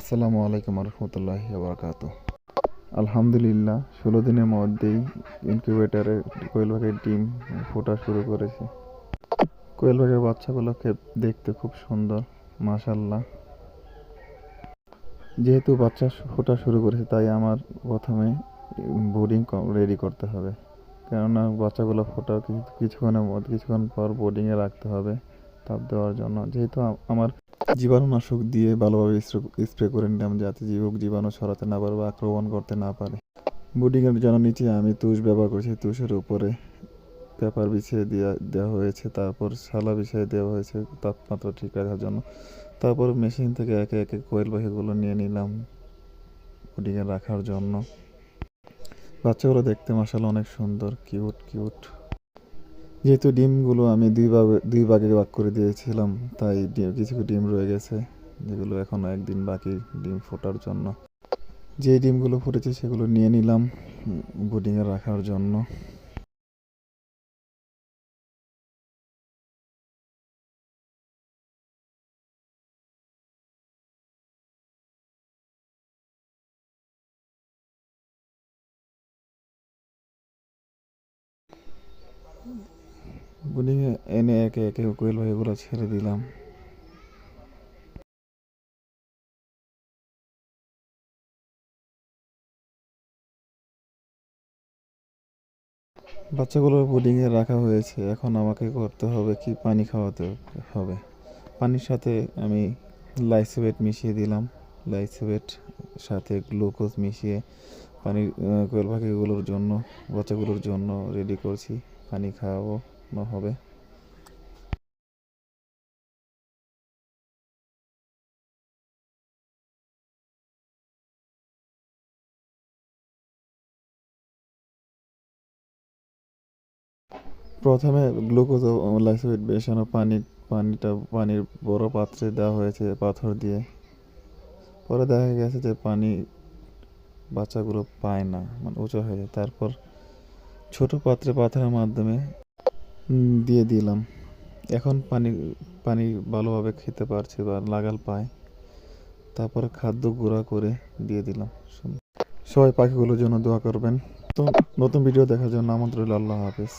আসসালামু আলাইকুম রহমতুল্লাহ বারকাত আলহামদুলিল্লাহ, ষোলো দিনের মধ্যেই ইনকিউবেটারে কোয়েল পাখির ডিম ফোটা শুরু করেছে। কোয়েল পাখির বাচ্চাগুলোকে দেখতে খুব সুন্দর মাশাল্লাহ যেহেতু বাচ্চা ফোটা শুরু করেছে, তাই আমার প্রথমে বোর্ডিং রেডি করতে হবে। কেননা বাচ্চাগুলো ফোটা কিছুক্ষণের মধ্যে কিছুক্ষণ পর বোর্ডিংয়ে রাখতে হবে, তাপ দেওয়ার জন্য। যেহেতু আমার জীবাণুনাশক দিয়ে ভালোভাবে স্প্রে করে নিলাম যাতে জীবক জীবাণু ছড়াতে না পারে বা আক্রমণ করতে না পারে। বোর্ডিংয়ের জন্য নিচে আমি তুষ ব্যবহার করেছি। তুষের উপরে পেপার বিছিয়ে দেওয়া দেওয়া হয়েছে। তারপর শালা বিছিয়ে দেওয়া হয়েছে তাপমাত্রা ঠিক রাখার জন্য। তারপর মেশিন থেকে একে একে কোয়েল পাখিগুলো নিয়ে নিলাম বোর্ডিংয়ে রাখার জন্য। বাচ্চাগুলো দেখতে মশালা অনেক সুন্দর। কিউট কিউট যেহেতু ডিমগুলো আমি দুই ভাগে দুই ভাগে ভাগ করে দিয়েছিলাম, তাই কিছু ডিম রয়ে গেছে, যেগুলো এখনও একদিন বাকি ডিম ফোটার জন্য। যে ডিমগুলো ফুটেছে সেগুলো নিয়ে নিলাম বোর্ডিংয়ে রাখার জন্য। বোর্ডিংয়ে এনে একে একে কোয়েল পাখিগুলো ছেড়ে দিলাম। বাচ্চাগুলো বোর্ডিংয়ে রাখা হয়েছে। এখন আমাকে করতে হবে কি পানি খাওয়াতে হবে। পানির সাথে আমি লাইসোবেট মিশিয়ে দিলাম। লাইসোবেট সাথে গ্লুকোজ মিশিয়ে পানির কোয়েল পাখিগুলোর জন্য, বাচ্চাগুলোর জন্য রেডি করছি। পানি খাওয়ানো হবে। প্রথমে গ্লুকোজ ও মেশানো পানি, পানিটা পানির বড় পাত্রে দেওয়া হয়েছে পাথর দিয়ে। পরে দেখা গেছে যে পানি বাচ্চাগুলো পায় না মানে উঁচু হয়ে যায়। তারপর ছোট পাত্রে পাথরের মাধ্যমে দিয়ে দিলাম। এখন পানি পানি ভালোভাবে খেতে পারছে বা লাগাল পায়। তারপরে খাদ্য গুঁড়া করে দিয়ে দিলাম। সবাই পাখিগুলোর জন্য দোয়া করবেন। তো নতুন ভিডিও দেখার জন্য আমন্ত্রণ আল্লাহ হাফেজ।